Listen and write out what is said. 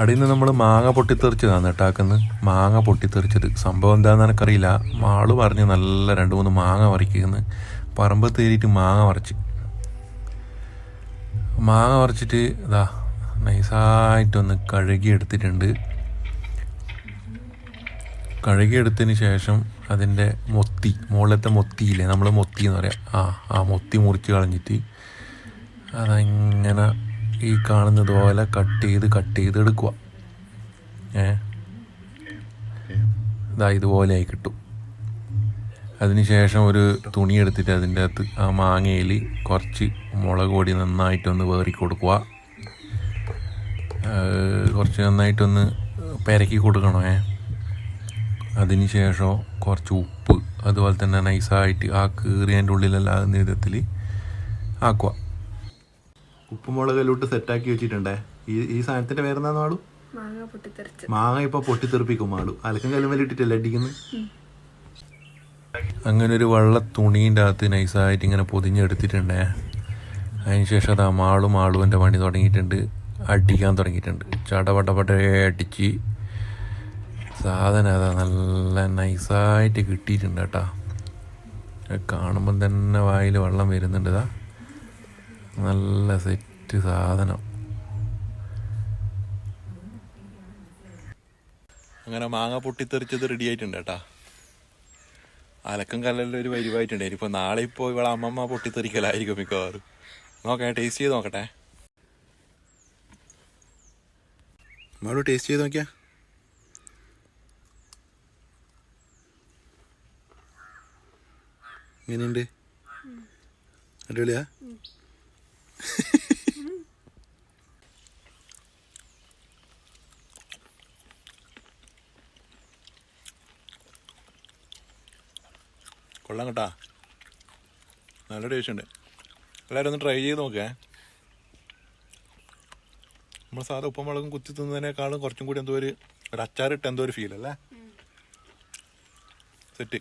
അടിയിൽ നിന്ന് നമ്മൾ മാങ്ങ പൊട്ടിത്തെറിച്ചതാണ് കേട്ടാക്കുന്നത് മാങ്ങ പൊട്ടിത്തെറിച്ചത് സംഭവം എന്താണെന്ന് എനിക്കറിയില്ല. മാൾ പറഞ്ഞ് നല്ല രണ്ട് മൂന്ന് മാങ്ങ പറിക്കുന്നു. പറമ്പ് തേരിയിട്ട് മാങ്ങ പറിച്ച്. മാങ്ങ പറിച്ചിട്ട് ഇതാ നൈസായിട്ടൊന്ന് കഴുകി എടുത്തിട്ടുണ്ട് കഴുകി എടുത്തതിന് ശേഷം അതിന്റെ മൊത്തി മുകളിലത്തെ മൊത്തിയില്ലേ നമ്മൾ മൊത്തി എന്ന് പറയാം. ആ ആ മൊത്തി മുറിച്ച് കളഞ്ഞിട്ട് അതങ്ങനെ ഈ കാണുന്നത് പോലെ കട്ട് ചെയ്ത് കട്ട് ചെയ്ത് എടുക്കുക. ഏ? ഇതാ ഇതുപോലെ ആയി കിട്ടും. അതിനുശേഷം ഒരു തുണി എടുത്തിട്ട് അതിന്റെ അകത്ത് ആ മാങ്ങയിൽ കുറച്ച് മുളക് പൊടി നന്നായിട്ടൊന്ന് വേറി കൊടുക്കുക. കുറച്ച് നന്നായിട്ടൊന്ന് പെരക്കി കൊടുക്കണേ അതിനുശേഷം കുറച്ച് ഉപ്പ് അതുപോലെ തന്നെ നൈസായിട്ട് ആ കീറിയതിന്റെ ഉള്ളിലല്ലാതെ വിധത്തിൽ ആക്കുക. ഉപ്പുമുളകെല്ലാം ഇട്ട് സെറ്റാക്കി വെച്ചിട്ടുണ്ടേ. ഈ ഈ സാധനത്തിന്റെ പേരെന്താന്ന് പാടും മാങ്ങ ഇപ്പൊ പൊട്ടിത്തെറിപ്പിക്കും മാളു. അലക്കം കല്ലും ഇട്ടിട്ടല്ലേ അടിക്കുന്നത്? അങ്ങനെ ഒരു വെള്ള തുണീന്റെ അകത്ത് നൈസായിട്ട് ഇങ്ങനെ പൊതിഞ്ഞെടുത്തിട്ടുണ്ടേ. അതിനുശേഷം അത് മാളും ആളും എന്റെ പണി തുടങ്ങിയിട്ടുണ്ട്. അടിക്കാൻ തുടങ്ങിയിട്ടുണ്ട്. ചടപടപടേ അടിച്ച് സാധനം അതാ നല്ല നൈസായിട്ട് കിട്ടിയിട്ടുണ്ട് കേട്ടാ. കാണുമ്പം തന്നെ വായിൽ വെള്ളം വരുന്നുണ്ട് ഇതാ. നല്ല സെറ്റ് സാധനം. അങ്ങനെ മാങ്ങ പൊട്ടിത്തെറിച്ചത് റെഡി ആയിട്ടുണ്ട് കേട്ടാ. അലക്കും കല്ലെല്ലാം ഒരു പരിവായിട്ടുണ്ട് ഇനിയിപ്പോ നാളെ ഇപ്പോൾ ഇവിടെ അമ്മമ്മ പൊട്ടിത്തെറിക്കലായിരിക്കും മിക്കവാറും. നോക്കട്ടെ ടേസ്റ്റ് ചെയ്ത് നോക്കട്ടെ. മറു ടേസ്റ്റ് ചെയ്ത് നോക്കിയാ. എങ്ങനെയുണ്ട് അടിപൊളിയാ? കൊള്ളാം കേട്ടാ. നല്ല ടേസ്റ്റ് ഉണ്ട്. എല്ലാവരും ഒന്ന് ട്രൈ ചെയ്ത് നോക്കേ. നമ്മൾ സാധാ ഉപ്പുമുളകും കുത്തി തിന്നതിനേക്കാളും കുറച്ചും കൂടി എന്തോ ഒരു ഒരു അച്ചാറിട്ട് എന്തോ ഒരു ഫീൽ അല്ലേ? സെറ്റ്